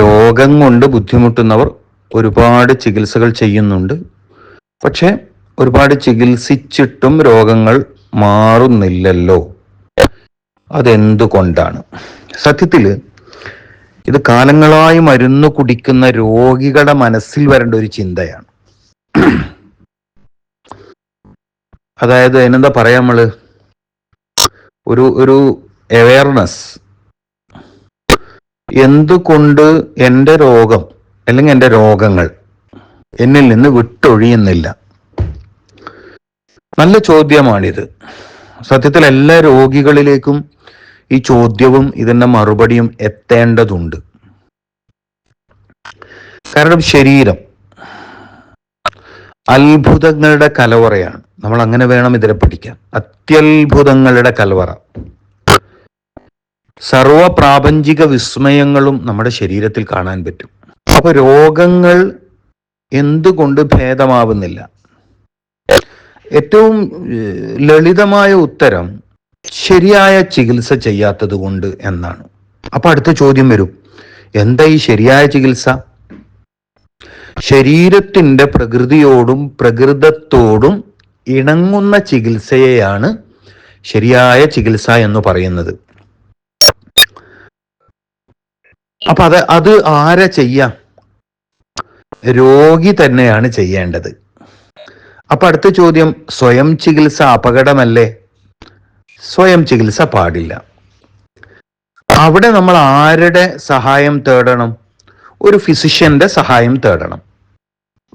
രോഗം കൊണ്ട് ബുദ്ധിമുട്ടുന്നവർ ഒരുപാട് ചികിത്സകൾ ചെയ്യുന്നുണ്ട്. പക്ഷെ ഒരുപാട് ചികിത്സിച്ചിട്ടും രോഗങ്ങൾ മാറുന്നില്ലല്ലോ. അതെന്തുകൊണ്ടാണ്? സത്യത്തിൽ ഇത് കാലങ്ങളായി മരുന്ന് കുടിക്കുന്ന രോഗികളുടെ മനസ്സിൽ വരേണ്ട ഒരു ചിന്തയാണ്. അതായത് അതിനെന്താ പറയാ നമ്മൾ? ഒരു ഒരു അവയർനെസ് എന്തുകൊണ്ട് എന്റെ രോഗം അല്ലെങ്കിൽ എന്റെ രോഗങ്ങൾ എന്നിൽ നിന്ന് വിട്ടൊഴിയുന്നില്ല? നല്ല ചോദ്യമാണിത്. സത്യത്തിൽ എല്ലാ രോഗികളിലേക്കും ഈ ചോദ്യവും ഇതിന്റെ മറുപടിയും എത്തേണ്ടതുണ്ട്. കാരണം ശരീരം അത്ഭുതങ്ങളുടെ കലവറയാണ്. നമ്മൾ അങ്ങനെ വേണം ഇതിനെ പഠിക്കാൻ. അത്യത്ഭുതങ്ങളുടെ കലവറ. സർവ പ്രാപഞ്ചിക വിസ്മയങ്ങളും നമ്മുടെ ശരീരത്തിൽ കാണാൻ പറ്റും. അപ്പോൾ രോഗങ്ങൾ എന്തുകൊണ്ട് ഭേദമാവുന്നില്ല? ഏറ്റവും ലളിതമായ ഉത്തരം ശരിയായ ചികിത്സ ചെയ്യാത്തത് കൊണ്ട് എന്നാണ്. അപ്പൊ അടുത്ത ചോദ്യം വരും. എന്താ ഈ ശരിയായ ചികിത്സ? ശരീരത്തിന്റെ പ്രകൃതിയോടും പ്രകൃതത്തോടും ഇണങ്ങുന്ന ചികിത്സയെയാണ് ശരിയായ ചികിത്സ എന്ന് പറയുന്നത്. അപ്പൊ അത് അത് ആരാ ചെയ്യാം? രോഗി തന്നെയാണ് ചെയ്യേണ്ടത്. അപ്പൊ അടുത്ത ചോദ്യം സ്വയം ചികിത്സ അപകടമല്ലേ? സ്വയം ചികിത്സ പാടില്ല. അവിടെ നമ്മൾ ആരുടെ സഹായം തേടണം? ഒരു ഫിസിഷ്യന്റെ സഹായം തേടണം.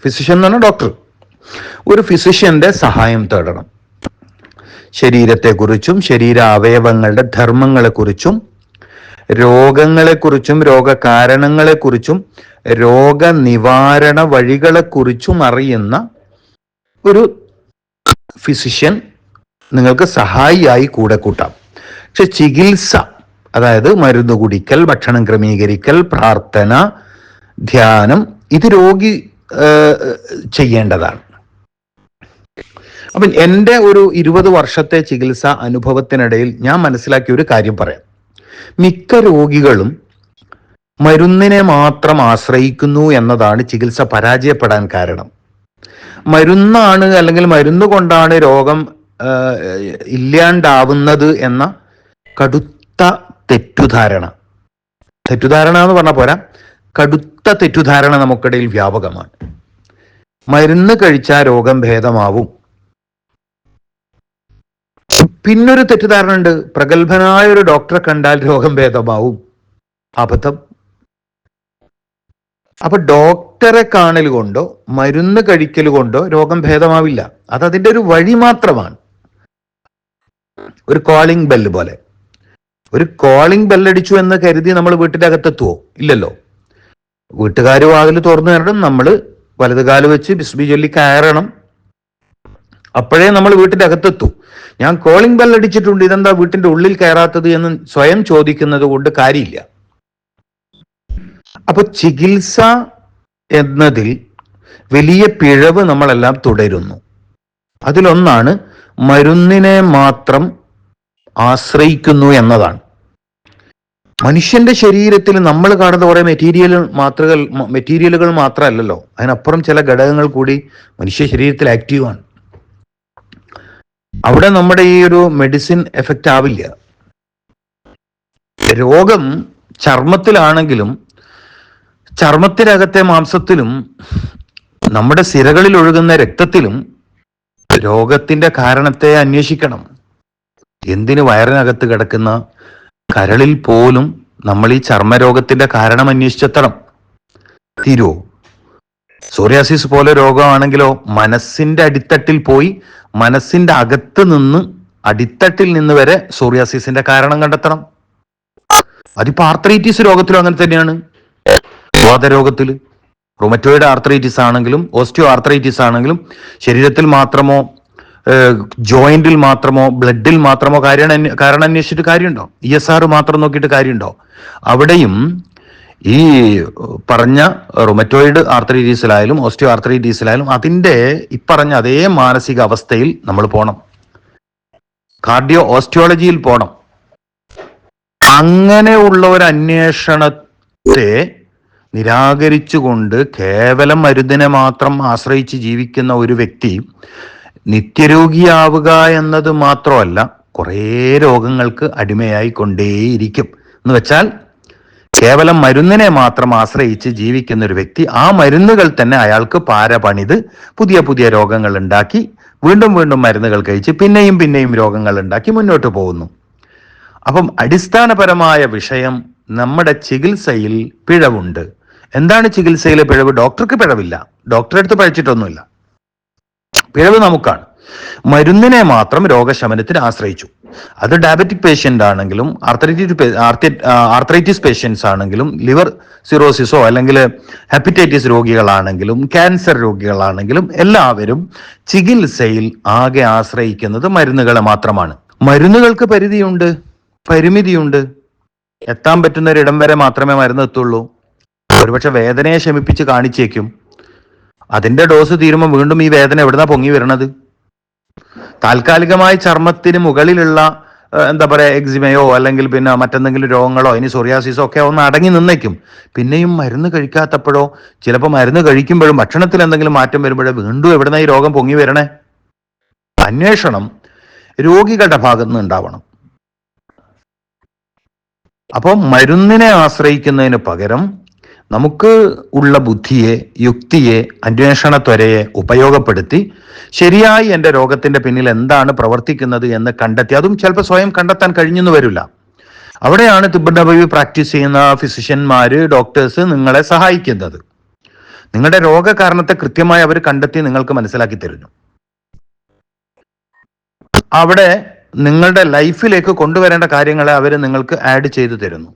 ഫിസിഷ്യൻ എന്ന് പറഞ്ഞാൽ ഡോക്ടർ ഒരു ഫിസിഷ്യന്റെ സഹായം തേടണം. ശരീരത്തെക്കുറിച്ചും ശരീര അവയവങ്ങളുടെ ധർമ്മങ്ങളെക്കുറിച്ചും രോഗങ്ങളെക്കുറിച്ചും രോഗകാരണങ്ങളെക്കുറിച്ചും രോഗനിവാരണ വഴികളെക്കുറിച്ചും അറിയുന്ന ഒരു ഫിസിഷ്യൻ നിങ്ങൾക്ക് സഹായിയായി കൂടെ കൂട്ടാം. പക്ഷെ ചികിത്സ അതായത് മരുന്ന് കുടിക്കൽ ഭക്ഷണം ക്രമീകരിക്കൽ പ്രാർത്ഥന ധ്യാനം ഇത് രോഗി ചെയ്യേണ്ടതാണ്. അപ്പം എന്റെ ഒരു ഇരുപത് വർഷത്തെ ചികിത്സാ അനുഭവത്തിനിടയിൽ ഞാൻ മനസ്സിലാക്കിയ ഒരു കാര്യം പറയാം. മിക്ക രോഗികളും മരുന്നിനെ മാത്രം ആശ്രയിക്കുന്നു എന്നതാണ് ചികിത്സ പരാജയപ്പെടാൻ കാരണം. മരുന്നാണ് അല്ലെങ്കിൽ മരുന്ന് കൊണ്ടാണ് രോഗം ഇല്ലാണ്ടാവുന്നത് എന്ന കടുത്ത തെറ്റുധാരണ തെറ്റുധാരണ എന്ന് പറഞ്ഞ പോരാ കടുത്ത തെറ്റുധാരണ നമുക്കിടയിൽ വ്യാപകമാണ്. മരുന്ന് കഴിച്ചാൽ രോഗം ഭേദമാവും. പിന്നൊരു തെറ്റിദ്ധാരണ ഉണ്ട് പ്രഗത്ഭനായ ഒരു ഡോക്ടറെ കണ്ടാൽ രോഗം ഭേദമാവും. അബദ്ധം. അപ്പൊ ഡോക്ടറെ കാണൽ കൊണ്ടോ മരുന്ന് കഴിക്കൽ കൊണ്ടോ രോഗം ഭേദമാവില്ല. അത് അതിന്റെ ഒരു വഴി മാത്രമാണ്. ഒരു കോളിംഗ് ബെല്ല് പോലെ. ഒരു കോളിംഗ് ബെല്ലടിച്ചു എന്ന് കരുതി നമ്മൾ വീട്ടിന്റെ അകത്തെത്തുവോ? ഇല്ലല്ലോ. വീട്ടുകാർ വാതിൽ തുറന്നു തരണം നമ്മൾ വലതുകാൽ വെച്ച് ബിസ്ബി ചൊല്ലി കയറണം. അപ്പോഴേ നമ്മൾ വീട്ടിന്റെ അകത്തെത്തും ഞാൻ കോളിംഗ് ബെൽ അടിച്ചിട്ടുണ്ട് ഇതെന്താ വീട്ടിന്റെ ഉള്ളിൽ കയറാത്തത് എന്ന് സ്വയം ചോദിക്കുന്നത് കൊണ്ട് കാര്യമില്ല. അപ്പൊ ചികിത്സ എന്നതിൽ വലിയ പിഴവ് നമ്മളെല്ലാം തുടരുന്നു. അതിലൊന്നാണ് മരുന്നിനെ മാത്രം ആശ്രയിക്കുന്നു എന്നതാണ്. മനുഷ്യന്റെ ശരീരത്തിൽ നമ്മൾ കാണുന്ന കുറെ മെറ്റീരിയൽ മാത്രകൾ മെറ്റീരിയലുകൾ മാത്രമല്ലല്ലോ. അതിനപ്പുറം ചില ഘടകങ്ങൾ കൂടി മനുഷ്യ ശരീരത്തിൽ ആക്റ്റീവാണ് അവിടെ നമ്മുടെ ഈ ഒരു മെഡിസിൻ എഫക്റ്റ് ആവില്ല. രോഗം ചർമ്മത്തിലാണെങ്കിലും ചർമ്മത്തിനകത്തെ മാംസത്തിലും നമ്മുടെ സിരകളിൽ ഒഴുകുന്ന രക്തത്തിലും രോഗത്തിന്റെ കാരണത്തെ അന്വേഷിക്കണം. എന്തിന് വയറിനകത്ത് കിടക്കുന്ന കരളിൽ പോലും നമ്മൾ ഈ ചർമ്മരോഗത്തിന്റെ കാരണം അന്വേഷിച്ചെത്തണം? തീരുവോ? സോറിയാസിസ് പോലെ രോഗമാണെങ്കിലോ മനസ്സിന്റെ അടിത്തട്ടിൽ പോയി മനസ്സിന്റെ അകത്ത് നിന്ന് അടിത്തട്ടിൽ നിന്ന് വരെ സോറിയാസിസിന്റെ കാരണം കണ്ടെത്തണം. അതിപ്പോ ആർത്രൈറ്റിസ് രോഗത്തിലും അങ്ങനെ തന്നെയാണ്. വാതരോഗത്തിൽ റൊമറ്റോയിഡ് ആർത്രൈറ്റിസ് ആണെങ്കിലും ഓസ്റ്റിയോ ആർത്രൈറ്റിസ് ആണെങ്കിലും ശരീരത്തിൽ മാത്രമോ ജോയിന്റിൽ മാത്രമോ ബ്ലഡിൽ മാത്രമോ കാര്യം കാരണം അന്വേഷിച്ചിട്ട് കാര്യമുണ്ടോ? ഇ എസ് ആർ മാത്രം നോക്കിയിട്ട് കാര്യമുണ്ടോ? അവിടെയും ഈ പറഞ്ഞ റൊമറ്റോയിഡ് ആർത്രൈറ്റീസിലായാലും ഓസ്റ്റിയോ ആർത്രൈറ്റീസിലായാലും അതിന്റെ ഇപ്പറഞ്ഞ അതേ മാനസിക അവസ്ഥയിൽ നമ്മൾ പോകണം കാർഡിയോ ഓസ്റ്റിയോളജിയിൽ പോകണം അങ്ങനെയുള്ള ഒരു അന്വേഷണത്തെ നിരാകരിച്ചുകൊണ്ട് കേവലം മരുന്നിനെ മാത്രം ആശ്രയിച്ച് ജീവിക്കുന്ന ഒരു വ്യക്തി നിത്യരോഗിയാവുക എന്നത് മാത്രമല്ല കുറേ രോഗങ്ങൾക്ക് അടിമയായി കൊണ്ടേയിരിക്കും എന്ന് വെച്ചാൽ കേവലം മരുന്നിനെ മാത്രം ആശ്രയിച്ച് ജീവിക്കുന്ന ഒരു വ്യക്തി ആ മരുന്നുകൾ തന്നെ അയാൾക്ക് പാര പണിത് പുതിയ പുതിയ രോഗങ്ങൾ ഉണ്ടാക്കി വീണ്ടും വീണ്ടും മരുന്നുകൾ കഴിച്ച് പിന്നെയും പിന്നെയും രോഗങ്ങൾ ഉണ്ടാക്കി മുന്നോട്ട് പോകുന്നു. അപ്പം അടിസ്ഥാനപരമായ വിഷയം നമ്മുടെ ചികിത്സയിൽ പിഴവുണ്ട്. എന്താണ് ചികിത്സയിലെ പിഴവ്? ഡോക്ടർക്ക് പിഴവില്ല. ഡോക്ടറെ അടുത്ത് പഴിച്ചിട്ടൊന്നുമില്ല പിഴവ് നമുക്കാണ്. മരുന്നിനെ മാത്രം രോഗശമനത്തിന് ആശ്രയിച്ചു. അത് ഡയബറ്റിക് പേഷ്യന്റ് ആണെങ്കിലും ആർത്തറൈറ്റിസ് ആർത്രൈറ്റിസ് പേഷ്യൻസ് ആണെങ്കിലും ലിവർ സിറോസിസോ അല്ലെങ്കിൽ ഹെപ്പറ്റൈറ്റിസ് രോഗികളാണെങ്കിലും ക്യാൻസർ രോഗികളാണെങ്കിലും എല്ലാവരും ചികിത്സയിൽ ആകെ ആശ്രയിക്കുന്നത് മരുന്നുകളെ മാത്രമാണ്. മരുന്നുകൾക്ക് പരിധിയുണ്ട് പരിമിതിയുണ്ട്. എത്താൻ പറ്റുന്ന ഒരിടം വരെ മാത്രമേ മരുന്ന് എത്തുള്ളൂ. ഒരുപക്ഷെ വേദനയെ ശമിപ്പിച്ച് കാണിച്ചേക്കും. അതിന്റെ ഡോസ് തീരുമ്പോൾ വീണ്ടും ഈ വേദന എവിടുന്നാ പൊങ്ങി വരണത്? താൽക്കാലികമായി ചർമ്മത്തിന് മുകളിലുള്ള എന്താ പറയുക എക്സിമയോ അല്ലെങ്കിൽ പിന്നെ മറ്റെന്തെങ്കിലും രോഗങ്ങളോ ഇനി സോറിയാസിസോ ഒക്കെ ഒന്ന് അടങ്ങി നിന്നേക്കും. പിന്നെയും മരുന്ന് കഴിക്കാത്തപ്പോഴോ ചിലപ്പോൾ മരുന്ന് കഴിക്കുമ്പോഴും ഭക്ഷണത്തിൽ എന്തെങ്കിലും മാറ്റം വരുമ്പോഴോ വീണ്ടും എവിടുന്ന ഈ രോഗം പൊങ്ങി വരണേ? അന്വേഷണം രോഗികളുടെ ഭാഗത്ത് നിന്ന് ഉണ്ടാവണം. അപ്പോൾ മരുന്നിനെ ആശ്രയിക്കുന്നതിന് പകരം നമുക്ക് ഉള്ള ബുദ്ധിയെ യുക്തിയെ അന്വേഷണ ത്വരയെ ഉപയോഗപ്പെടുത്തി ശരിയായി എന്റെ രോഗത്തിന്റെ പിന്നിൽ എന്താണ് പ്രവർത്തിക്കുന്നത് എന്ന് കണ്ടെത്തി. അതും ചിലപ്പോൾ സ്വയം കണ്ടെത്താൻ കഴിഞ്ഞെന്ന് വരില്ല. അവിടെയാണ് തിബഡബി പ്രാക്ടീസ് ചെയ്യുന്ന ഫിസിഷ്യന്മാർ ഡോക്ടേഴ്സ് നിങ്ങളെ സഹായിക്കുന്നത്. നിങ്ങളുടെ രോഗകാരണത്തെ കൃത്യമായി അവർ കണ്ടെത്തി നിങ്ങൾക്ക് മനസ്സിലാക്കി തരുന്നു. അവിടെ നിങ്ങളുടെ ലൈഫിലേക്ക് കൊണ്ടുവരേണ്ട കാര്യങ്ങളെ അവർ നിങ്ങൾക്ക് ആഡ് ചെയ്തു തരുന്നു.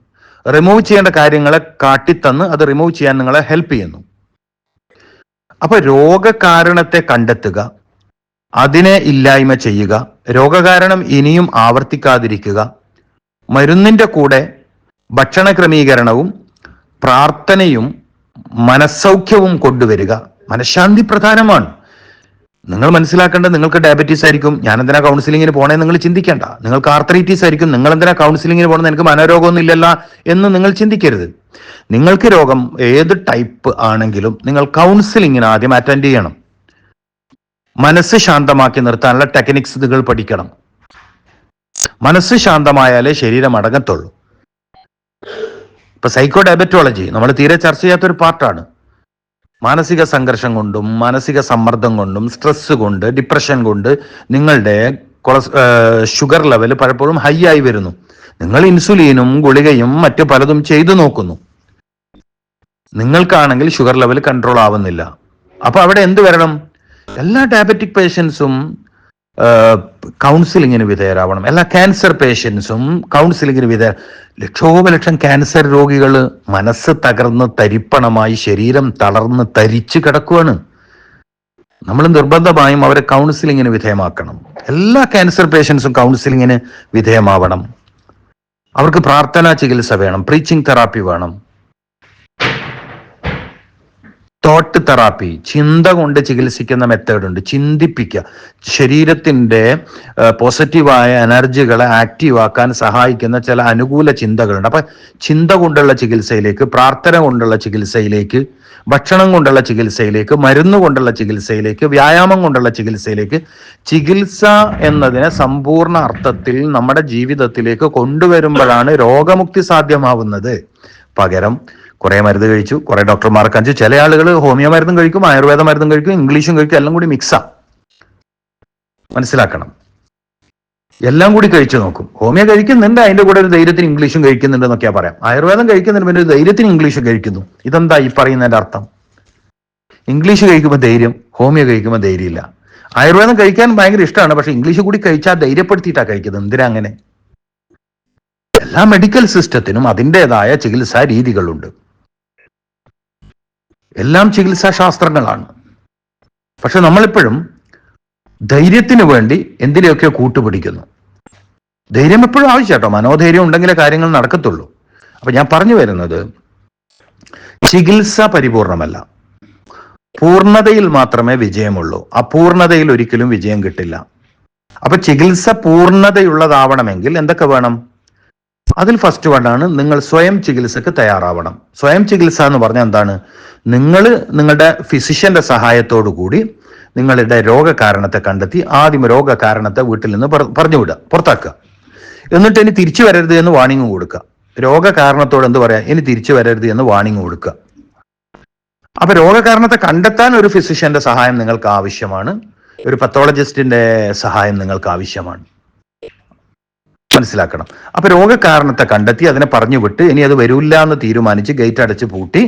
റിമൂവ് ചെയ്യേണ്ട കാര്യങ്ങളെ കാട്ടിത്തന്ന് അത് റിമൂവ് ചെയ്യാൻ നിങ്ങളെ ഹെൽപ്പ് ചെയ്യുന്നു. അപ്പൊ രോഗകാരണത്തെ കണ്ടെത്തുക അതിനെ ഇല്ലായ്മ ചെയ്യുക രോഗകാരണം ഇനിയും ആവർത്തിക്കാതിരിക്കുക മരുന്നിന്റെ കൂടെ ഭക്ഷണ ക്രമീകരണവും പ്രാർത്ഥനയും മനസ്സൗഖ്യവും കൊണ്ടുവരിക മനഃശാന്തി പ്രധാനമാണ്. നിങ്ങൾ മനസ്സിലാക്കേണ്ടത് നിങ്ങൾക്ക് ഡയബറ്റീസ് ആയിരിക്കും. ഞാൻ എന്തിനാ കൗൺസിലിങ്ങിന് പോണേ നിങ്ങൾ ചിന്തിക്കേണ്ട. നിങ്ങൾക്ക് ആർത്തറൈറ്റീസ് ആയിരിക്കും. നിങ്ങൾ എന്തിനാ കൗൺസിലിങ്ങിന് പോകണം എനിക്ക് മനോരോഗമൊന്നും ഇല്ലല്ല എന്ന് നിങ്ങൾ ചിന്തിക്കരുത്. നിങ്ങൾക്ക് രോഗം ഏത് ടൈപ്പ് ആണെങ്കിലും നിങ്ങൾ കൗൺസിലിങ്ങിന് ആദ്യം അറ്റൻഡ് ചെയ്യണം. മനസ്സ് ശാന്തമാക്കി നിർത്താനുള്ള ടെക്നിക്സ് നിങ്ങൾ പഠിക്കണം. മനസ്സ് ശാന്തമായാലേ ശരീരം അടങ്ങത്തുള്ളൂ. ഇപ്പൊ സൈക്കോ ഡയബറ്റോളജി നമ്മൾ തീരെ ചർച്ച ചെയ്യാത്ത ചെയ്യാത്തൊരു പാർട്ടാണ് മാനസിക സംഘർഷം കൊണ്ടും മാനസിക സമ്മർദ്ദം കൊണ്ടും സ്ട്രെസ് കൊണ്ട് ഡിപ്രഷൻ കൊണ്ട് നിങ്ങളുടെ കൊളസ് ഷുഗർ ലെവൽ പലപ്പോഴും ഹൈ ആയി വരുന്നു. നിങ്ങൾ ഇൻസുലിനും ഗുളികയും മറ്റു പലതും ചെയ്തു നോക്കുന്നു. നിങ്ങൾക്കാണെങ്കിൽ ഷുഗർ ലെവൽ കൺട്രോൾ ആവുന്നില്ല. അപ്പൊ അവിടെ എന്ത് വരണം? എല്ലാ ഡയബറ്റിക് പേഷ്യൻസും കൗൺസിലിങ്ങിന് വിധേയരാവണം. എല്ലാ ക്യാൻസർ പേഷ്യൻസും കൗൺസിലിങ്ങിന് വിധേയ ലക്ഷോപലക്ഷം ക്യാൻസർ രോഗികൾ മനസ്സ് തകർന്ന് തരിപ്പണമായി ശരീരം തളർന്ന് തരിച്ചു കിടക്കുകയാണ് നമ്മൾ നിർബന്ധമായും അവരെ കൗൺസിലിങ്ങിന് വിധേയമാക്കണം. എല്ലാ ക്യാൻസർ പേഷ്യൻസും കൗൺസിലിങ്ങിന് വിധേയമാവണം. അവർക്ക് പ്രാർത്ഥനാ ചികിത്സ വേണം പ്രീച്ചിങ് തെറാപ്പി വേണം. തോട്ട് തെറാപ്പി ചിന്ത കൊണ്ട് ചികിത്സിക്കുന്ന മെത്തേഡ് ഉണ്ട്. ചിന്തിപ്പിക്കുക. ശരീരത്തിന്റെ പോസിറ്റീവായ എനർജികളെ ആക്റ്റീവാക്കാൻ സഹായിക്കുന്ന ചില അനുകൂല ചിന്തകളുണ്ട്. അപ്പം ചിന്ത കൊണ്ടുള്ള ചികിത്സയിലേക്ക് പ്രാർത്ഥന കൊണ്ടുള്ള ചികിത്സയിലേക്ക് ഭക്ഷണം കൊണ്ടുള്ള ചികിത്സയിലേക്ക് മരുന്ന് കൊണ്ടുള്ള ചികിത്സയിലേക്ക് വ്യായാമം കൊണ്ടുള്ള ചികിത്സയിലേക്ക് ചികിത്സ എന്നതിനെ സമ്പൂർണ അർത്ഥത്തിൽ നമ്മുടെ ജീവിതത്തിലേക്ക് കൊണ്ടുവരുമ്പോഴാണ് രോഗമുക്തി സാധ്യമാവുന്നത്. പകരം കുറെ മരുന്ന് കഴിച്ചു കുറെ ഡോക്ടർമാർക്ക് കാണിച്ചു. ചില ആളുകൾ ഹോമിയോ മരുന്നും കഴിക്കും ആയുർവേദ മരുന്നും കഴിക്കും ഇംഗ്ലീഷും കഴിക്കും എല്ലാം കൂടി മിക്സാ മനസ്സിലാക്കണം. എല്ലാം കൂടി കഴിച്ചു നോക്കും. ഹോമിയോ കഴിക്കുന്നുണ്ട് അതിന്റെ കൂടെ ഒരു ധൈര്യത്തിന് ഇംഗ്ലീഷും കഴിക്കുന്നുണ്ട് എന്നൊക്കെയാ പറയാം. ആയുർവേദം കഴിക്കുന്നുണ്ട് പിന്നെ ഒരു ധൈര്യത്തിന് ഇംഗ്ലീഷ് കഴിക്കുന്നു. ഇതെന്താ ഈ പറയുന്നതിന്റെ അർത്ഥം? ഇംഗ്ലീഷ് കഴിക്കുമ്പോൾ ധൈര്യം ഹോമിയോ കഴിക്കുമ്പോൾ ധൈര്യമില്ല. ആയുർവേദം കഴിക്കാൻ ഭയങ്കര ഇഷ്ടമാണ് പക്ഷെ ഇംഗ്ലീഷ് കൂടി കഴിച്ചാൽ ധൈര്യപ്പെടുത്തിയിട്ടാണ് കഴിക്കുന്നത്. എന്തിനാ അങ്ങനെ? എല്ലാ മെഡിക്കൽ സിസ്റ്റത്തിനും അതിന്റെതായ ചികിത്സാ രീതികളുണ്ട്. എല്ലാം ചികിത്സാ ശാസ്ത്രങ്ങളാണ് പക്ഷെ നമ്മളിപ്പോഴും ധൈര്യത്തിന് വേണ്ടി എന്തിനെയൊക്കെ കൂട്ടുപിടിക്കുന്നു. ധൈര്യം എപ്പോഴും ആവശ്യട്ടോ മനോധൈര്യം ഉണ്ടെങ്കിലേ കാര്യങ്ങൾ നടക്കത്തുള്ളൂ. അപ്പൊ ഞാൻ പറഞ്ഞു വരുന്നത് ചികിത്സ പരിപൂർണമല്ല. പൂർണതയിൽ മാത്രമേ വിജയമുള്ളൂ. അപൂർണതയിൽ ഒരിക്കലും വിജയം കിട്ടില്ല. അപ്പൊ ചികിത്സ പൂർണതയുള്ളതാവണമെങ്കിൽ എന്തൊക്കെ വേണം? അതിൽ ഫസ്റ്റ് വണ്ണാണ് നിങ്ങൾ സ്വയം ചികിത്സക്ക് തയ്യാറാവണം. സ്വയം ചികിത്സ എന്ന് പറഞ്ഞാൽ എന്താണ്? നിങ്ങൾ നിങ്ങളുടെ ഫിസിഷ്യന്റെ സഹായത്തോടു കൂടി നിങ്ങളുടെ രോഗകാരണത്തെ കണ്ടെത്തി ആദ്യം രോഗകാരണത്തെ വീട്ടിൽ നിന്ന് പറഞ്ഞു വിടുക പുറത്താക്കുക. എന്നിട്ട് ഇനി തിരിച്ചു വരരുത് എന്ന് വാണിംഗ് കൊടുക്കുക. രോഗകാരണത്തോട് എന്ത് പറയാ? ഇനി തിരിച്ചു വരരുത് എന്ന് വാണിംഗ് കൊടുക്കുക. അപ്പൊ രോഗകാരണത്തെ കണ്ടെത്താൻ ഒരു ഫിസിഷ്യന്റെ സഹായം നിങ്ങൾക്ക് ആവശ്യമാണ്. ഒരു പത്തോളജിസ്റ്റിന്റെ സഹായം നിങ്ങൾക്ക് ആവശ്യമാണ്. മനസ്സിലാക്കണം. അപ്പൊ രോഗകാരണത്തെ കണ്ടെത്തി അതിനെ പറഞ്ഞു വിട്ട് ഇനി അത് വരില്ല എന്ന് തീരുമാനിച്ച് ഗേറ്റ് അടച്ച് പൂട്ടി.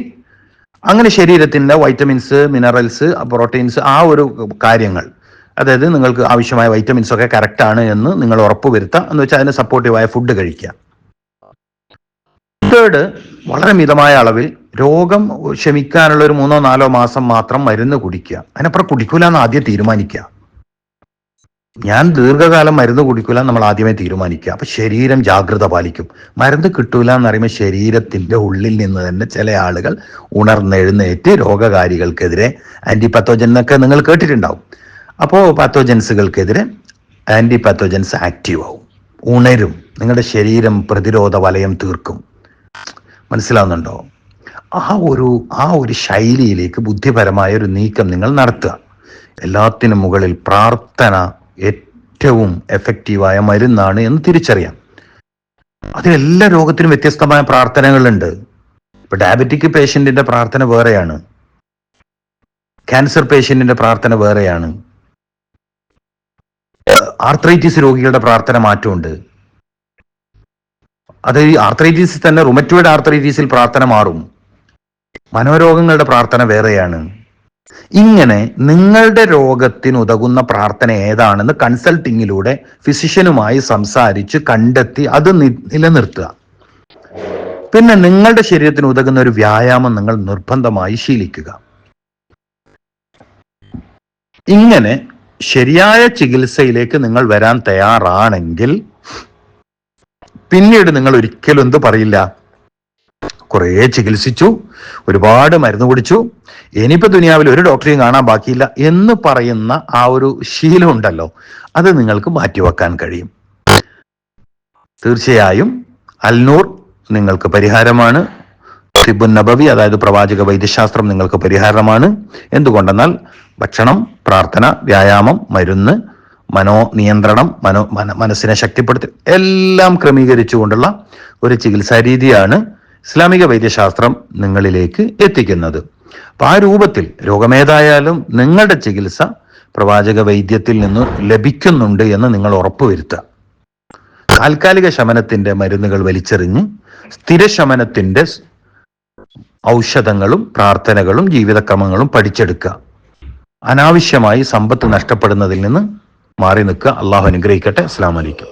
അങ്ങനെ ശരീരത്തിന്റെ വൈറ്റമിൻസ് മിനറൽസ് പ്രോട്ടീൻസ് ആ ഒരു കാര്യങ്ങൾ. അതായത് നിങ്ങൾക്ക് ആവശ്യമായ വൈറ്റമിൻസ് ഒക്കെ കറക്റ്റ് ആണ് എന്ന് നിങ്ങൾ ഉറപ്പുവരുത്തുക എന്ന് വെച്ചാൽ അതിന് സപ്പോർട്ടീവായ ഫുഡ് കഴിക്കുക തേർഡ് വളരെ മിതമായ അളവിൽ രോഗം ക്ഷമിക്കാനുള്ള ഒരു മൂന്നോ നാലോ മാസം മാത്രം മരുന്ന് കുടിക്കുക. അതിനപ്പുറം കുടിക്കൂല എന്ന് ആദ്യം തീരുമാനിക്കുക. ഞാൻ ദീർഘകാലം മരുന്ന് കുടിക്കൂല നമ്മൾ ആദ്യമേ തീരുമാനിക്കുക. അപ്പൊ ശരീരം ജാഗ്രത പാലിക്കും. മരുന്ന് കിട്ടൂല എന്ന് പറയുമ്പോൾ ശരീരത്തിന്റെ ഉള്ളിൽ നിന്ന് തന്നെ ചില ആളുകൾ ഉണർന്നെഴുന്നേറ്റ് രോഗകാരികൾക്കെതിരെ ആന്റി പത്തോജൻ എന്നൊക്കെ നിങ്ങൾ കേട്ടിട്ടുണ്ടാവും. അപ്പോൾ പത്തോജൻസുകൾക്കെതിരെ ആന്റി പത്തോജൻസ് ആക്റ്റീവ് ആവും. ഉണരും. നിങ്ങളുടെ ശരീരം പ്രതിരോധ വലയം തീർക്കും. മനസ്സിലാവുന്നുണ്ടോ? ആ ഒരു ആ ഒരു ശൈലിയിലേക്ക് ബുദ്ധിപരമായ ഒരു നീക്കം നിങ്ങൾ നടത്തുക. എല്ലാത്തിനും മുകളിൽ പ്രാർത്ഥന ഏറ്റവും എഫക്റ്റീവായ മരുന്നാണ് എന്ന് തിരിച്ചറിയാം. അതിൽ എല്ലാ രോഗത്തിനും വ്യത്യസ്തമായ പ്രാർത്ഥനകളുണ്ട്. ഇപ്പൊ ഡയബറ്റിക് പേഷ്യന്റിന്റെ പ്രാർത്ഥന വേറെയാണ്. ക്യാൻസർ പേഷ്യന്റിന്റെ പ്രാർത്ഥന വേറെയാണ്. ആർത്രൈറ്റിസ് രോഗികളുടെ പ്രാർത്ഥന മാറ്റമുണ്ട്. അത് ഈ ആർത്രൈറ്റിസിൽ തന്നെ റുമറ്റോയിഡ് ആർത്രൈറ്റിസിൽ പ്രാർത്ഥന മാറും. മനോരോഗങ്ങളുടെ പ്രാർത്ഥന വേറെയാണ്. ഇങ്ങനെ നിങ്ങളുടെ രോഗത്തിന് ഉതകുന്ന പ്രാർത്ഥന ഏതാണെന്ന് കൺസൾട്ടിങ്ങിലൂടെ ഫിസിഷ്യനുമായി സംസാരിച്ച് കണ്ടെത്തി അത് നിലനിർത്തുക. പിന്നെ നിങ്ങളുടെ ശരീരത്തിന് ഉതകുന്ന ഒരു വ്യായാമം നിങ്ങൾ നിർബന്ധമായി ശീലിക്കുക. ഇങ്ങനെ ശരിയായ ചികിത്സയിലേക്ക് നിങ്ങൾ വരാൻ തയ്യാറാണെങ്കിൽ പിന്നീട് നിങ്ങൾ ഒരിക്കലും എന്ത് പറയില്ല? കുറേ ചികിത്സിച്ചു ഒരുപാട് മരുന്ന് കുടിച്ചു. ഇനിയിപ്പോൾ ദുനിയാവിൽ ഒരു ഡോക്ടറെയും കാണാൻ ബാക്കിയില്ല എന്ന് പറയുന്ന ആ ഒരു ശീലം ഉണ്ടല്ലോ അത് നിങ്ങൾക്ക് മാറ്റിവെക്കാൻ കഴിയും. തീർച്ചയായും അൽനൂർ നിങ്ങൾക്ക് പരിഹാരമാണ്. തിബുൻ നബവി അതായത് പ്രവാചക വൈദ്യശാസ്ത്രം നിങ്ങൾക്ക് പരിഹാരമാണ്. എന്തുകൊണ്ടെന്നാൽ ഭക്ഷണം പ്രാർത്ഥന വ്യായാമം മരുന്ന് മനോ നിയന്ത്രണം മന മനസ്സിനെ ശക്തിപ്പെടുത്തി എല്ലാം ക്രമീകരിച്ചുകൊണ്ടുള്ള ഒരു ചികിത്സാ രീതിയാണ് ഇസ്ലാമിക വൈദ്യശാസ്ത്രം നിങ്ങളിലേക്ക് എത്തിക്കുന്നത്. അപ്പൊ ആ രൂപത്തിൽ രോഗമേതായാലും നിങ്ങളുടെ ചികിത്സ പ്രവാചക വൈദ്യത്തിൽ നിന്ന് ലഭിക്കുന്നുണ്ട് എന്ന് നിങ്ങൾ ഉറപ്പുവരുത്തുക താൽക്കാലിക ശമനത്തിന്റെ മരുന്നുകൾ വലിച്ചെറിഞ്ഞ് സ്ഥിരശമനത്തിന്റെ ഔഷധങ്ങളും പ്രാർത്ഥനകളും ജീവിതക്രമങ്ങളും പഠിച്ചെടുക്കുക. അനാവശ്യമായി സമ്പത്ത് നഷ്ടപ്പെടുന്നതിൽ നിന്ന് മാറി നിൽക്കുക. അള്ളാഹു അനുഗ്രഹിക്കട്ടെ. അസ്സാം വലൈക്കും